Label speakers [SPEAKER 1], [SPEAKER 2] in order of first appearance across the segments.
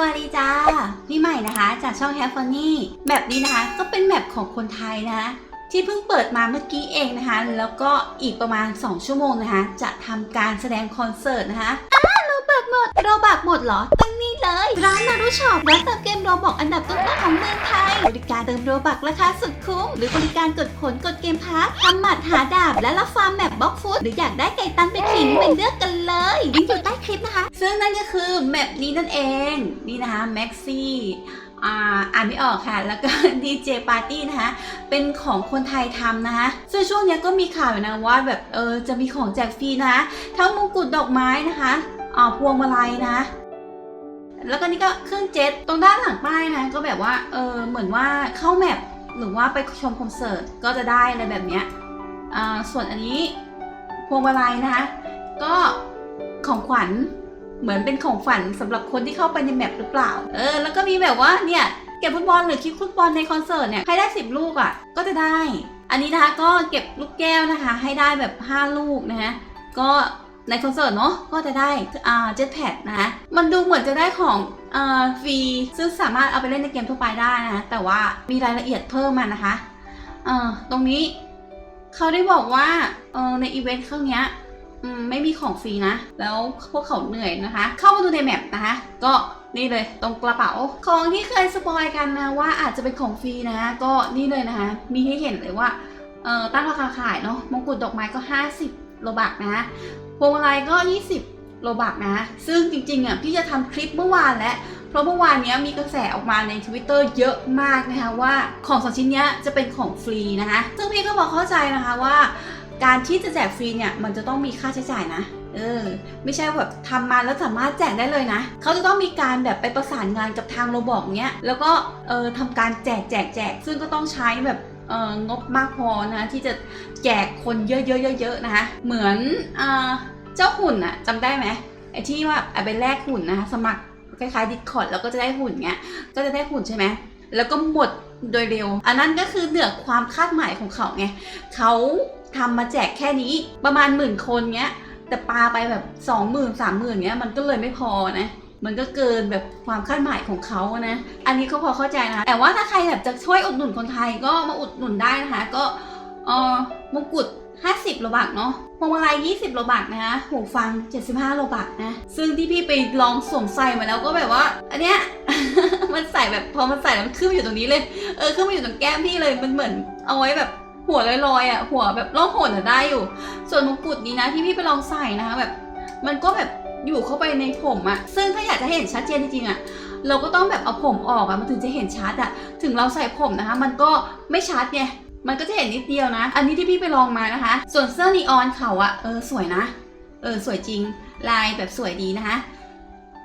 [SPEAKER 1] วัสดีจ้า นี่ใหม่นะคะจากช่องแฮฟฟอนี่แบบนี้นะคะ ก็เป็นแบบของคนไทยนะคะที่เพิ่งเปิดมาเมื่อกี้เองนะคะ แล้วก็อีกประมาณ 2 ชั่วโมงนะคะ จะทำการแสดงคอนเสิร์ตนะคะ ดโรบักหมดเหรอ ตั้งนี่เลย ร้านนารุช็อปร้านเติมเกมโรบอกอันดับต้นๆของเมืองไทย บริการเติมโรบักราคาสุดคุ้ม หรือบริการกดผลกดเกมพาร์ททำหมัดหาดาบ และรับฟาร์มแมปบล็อกฟุตหรืออยากได้ไก่ตันไปขิงไปเลือกกันเลยลิงก์อยู่ใต้คลิปนะคะ ซึ่งนั่นก็คือแมปนี้นั่นเอง นี่นะคะแม็กซี่อ่าอ่านไม่ออกค่ะ แล้วก็ดีเจปาร์ตี้นะคะ เป็นของคนไทยทำนะคะ ซึ่งช่วงเนี้ยก็มีข่าวอยู่นะว่าแบบเออจะมีของแจกฟรีนะทั้งมงกุฎดอกไม้นะคะ อ่าพวงมาลัยนะ แล้วก็นี่ก็เครื่องเจ็ตตรงด้านหลังป้ายนะ ก็แบบว่าเออเหมือนว่าเข้าแมปหรือว่าไปชมคอนเสิร์ตก็จะได้อะไรแบบเนี้ยอ่าส่วนอันนี้พวงมาลัยนะคะ ก็ของขวัญเหมือนเป็นของขวัญสำหรับคนที่เข้าไปในแมปหรือเปล่า เออ แล้วก็มีแบบว่าเนี่ยเก็บฟุตบอลหรือคลิปฟุตบอลในคอนเสิร์ตเนี่ยให้ได้ 10 ลูกอะ่ะ ก็จะได้ อันนี้นะคะก็เก็บลูกแก้วนะคะ ให้ได้แบบ 5 ลูกนะคะก็ ในคอนเสิร์ตเนาะก็จะได้อ่าเจ็ตแพดนะคะมันดูเหมือนจะได้ของอ่าฟรีซึ่งสามารถเอาไปเล่นในเกมทั่วไปได้นะคะแต่ว่ามีรายละเอียดเพิ่มมานะคะอ่อตรงนี้เขาได้บอกว่าเออในอีเวนต์ครั้งนี้ไม่มีของฟรีนะ แล้วพวกเขาเหนื่อยนะคะ เข้ามาดูในแมปนะคะ ก็นี่เลยตรงกระเป๋า ของที่เคยสปอยกันนะว่าอาจจะเป็นของฟรีนะ ก็นี่เลยนะคะ มีให้เห็นเลยว่าตั้งราคาขายเนาะมงกุฎดอกไม้ก็ 50โลบักนะ พวงมาลัยก็ 20 โลบักนะ ซึ่งจริงๆอะพี่จะทำคลิปเมื่อวานแล้ว เพราะเมื่อวานเนี้ยมีกระแสออกมาใน Twitter เยอะมากนะคะว่าของสองชิ้นนี้จะเป็นของฟรีนะคะ ซึ่งพี่ก็บอกเข้าใจนะคะว่าการที่จะแจกฟรีเนี่ยมันจะต้องมีค่าใช้จ่ายนะ เออ ไม่ใช่แบบทำมาแล้วสามารถแจกได้เลยนะ เขาจะต้องมีการแบบไปประสานงานกับทางโรบอกเนี้ย แล้วก็เออทำการแจกแจกแจก ซึ่งก็ต้องใช้แบบ งบมากพอนะที่จะแจกคนเยอะๆๆๆนะคะ เหมือนอเจ้าหุ่นอะจำได้ไหมไอ้ที่ว่าเอาไปแลกหุ่นนะคะสมัครคล้ายๆดิสคอร์ดแล้วก็จะได้หุ่นเงี้ยก็จะได้หุ่นใช่ไหมแล้วก็หมดโดยเร็ว อันนั้นก็คือเหนือความคาดหมายของเขาไงเขาทำมาแจกแค่นี้ประมาณหมื่นคนเงี้ยแต่ปาไปแบบสองหมื่นสามหมื่นเงี้ยมันก็เลยไม่พอนะ มันก็เกินแบบความคาดหมายของเขานะ อันนี้ก็พอเข้าใจนะแต่ว่าถ้าใครแบบจะช่วยอุดหนุนคนไทยก็มาอุดหนุนได้นะคะ ก็เออมงกุฎ50โลบักเนาะพวงมาลัย20โลบักนะคะหูฟัง 75โลบักนะ ซึ่งที่พี่ไปลองสวมใส่มาแล้วก็แบบว่า อันเนี้ย มันใส่แบบพอมันใส่แล้วมันขึ้นมาอยู่ตรงนี้เลย เออขึ้นมาอยู่ตรงแก้มพี่เลย มันเหมือนเอาไว้แบบหัวลอยๆอะ หัวแบบล่องหนอะได้อยู่ ส่วนมงกุฎนี้นะที่พี่ไปลองใส่นะคะแบบ มันก็แบบ อยู่เข้าไปในผมอะซึ่งถ้าอยากจะเห็นชัดเจนจริงๆอะเราก็ต้องแบบเอาผมออกอะมันถึงจะเห็นชัดอะถึงเราใส่ผมนะคะ มันก็ไม่ชัดไงมันก็จะเห็นนิดเดียวนะ อันนี้ที่พี่ไปลองมานะคะ ส่วนเสื้อนีออนเขาอะเออสวยนะ เออสวยจริง ลายแบบสวยดีนะคะ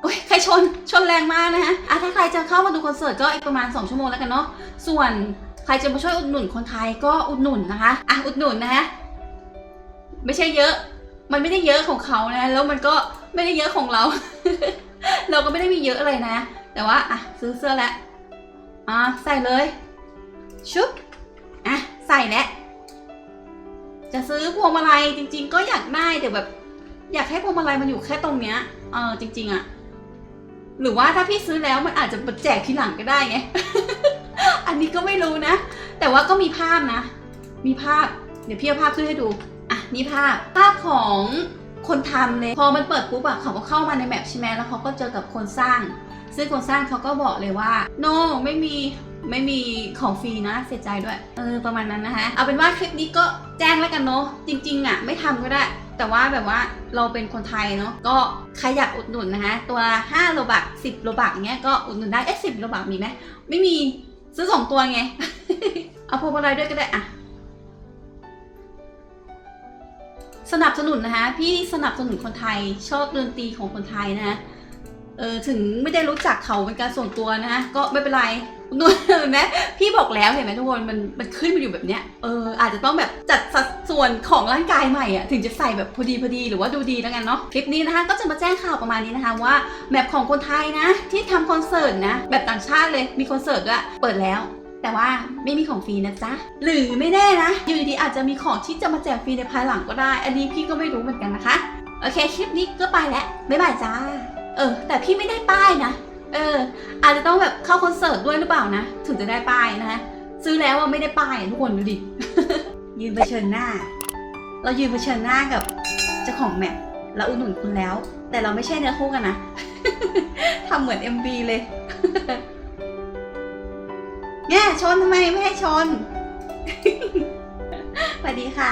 [SPEAKER 1] โอ้ยใครชน ชนแรงมากนะคะอะถ้าใครจะเข้ามาดูคอนเสิร์ตก็อีกประมาณ 2 ชั่วโมงแล้วกันเนาะ ส่วนใครจะมาช่วยอุดหนุนคนไทยก็อุดหนุนนะคะ อะอุดหนุนนะคะ ไม่ใช่เยอะ มันไม่ได้เยอะของเขานะ แล้วมันก็ ไม่ได้เยอะของเรา เราก็ไม่ได้มีเยอะอะไรนะ แต่ว่าอะซื้อเสื้อแล้วอะใส่เลย ชุบอะใส่แล้วจะซื้อพวงมาลัยจริง ๆ ก็อยากได้แต่แบบ อยากให้พวงมาลัยมันอยู่แค่ตรงเนี้ยเออจริง ๆอะหรือว่าถ้าพี่ซื้อแล้วมันอาจจะแจกทีหลังก็ได้ไง อันนี้ก็ไม่รู้นะ แต่ว่าก็มีภาพนะ มีภาพ เดี๋ยวพี่เอาภาพขึ้นให้ดู อะนี่ภาพ ภาพของ คนทำเลย พอมันเปิดปุ๊บอะเขาก็เข้ามาในแมปใช่ไหมแล้วเขาก็เจอกับคนสร้าง ซึ่งคนสร้างเขาก็บอกเลยว่า no ไม่มีไม่มีของฟรีนะเสียใจด้วย เออประมาณนั้นนะคะ เอาเป็นว่าคลิปนี้ก็แจ้งแล้วกันเนาะจริงๆอะไม่ทำก็ได้ แต่ว่าแบบว่าเราเป็นคนไทยเนาะก็ใครอยากอุดหนุนนะคะตัว5โลบัก10โลบักเงี้ยก็อุดหนุนได้เอ๊ะ10โลบักมีไหมไม่มีซื้อ2ตัวไง เอาพวงมาลัยด้วยก็ได้อะ สนับสนุนนะคะพี่สนับสนุนคนไทยชอบดนตรีของคนไทยนะเออถึงไม่ได้รู้จักเขาเป็นการส่วนตัวนะก็ไม่เป็นไรนู่นเห็นไหมพี่บอกแล้วเห็นไหมทุกคนมันมันขึ้นมาอยู่แบบเนี้ยเอออาจจะต้องแบบจัดสัดส่วนของร่างกายใหม่อะถึงจะใส่แบบพอดีพอดีหรือว่าดูดีแล้วกันเนาะคลิปนี้นะคะ ก็จะมาแจ้งข่าวประมาณนี้นะคะว่าแมปของคนไทยนะ ที่ทำคอนเสิร์ตนะ แบบต่างชาติเลยมีคอนเสิร์ตด้วยเปิดแล้ว แต่ว่าไม่มีของฟรีนะจ๊ะ หรือไม่แน่นะ อยู่ดีๆอาจจะมีของที่จะมาแจกฟรีในภายหลังก็ได้ อันนี้พี่ก็ไม่รู้เหมือนกันนะคะ โอเค คลิปนี้ก็ไปแล้ว บ๊ายบายจ้า เออ แต่พี่ไม่ได้ป้ายนะ เออ อาจจะต้องแบบเข้าคอนเสิร์ตด้วยหรือเปล่านะ ถึงจะได้ป้ายนะคะซื้อแล้วว่าไม่ได้ป้ายทุกคนดูดิ ยืนเผชิญหน้า เรายืนเผชิญหน้ากับเจ้าของแมปเราอุดหนุนคุณแล้ว แต่เราไม่ใช่เนื้อคู่กันนะทำเหมือน MV เลย เนี่ยชนทำไมไม่ให้ชน สวัสดีค่ะ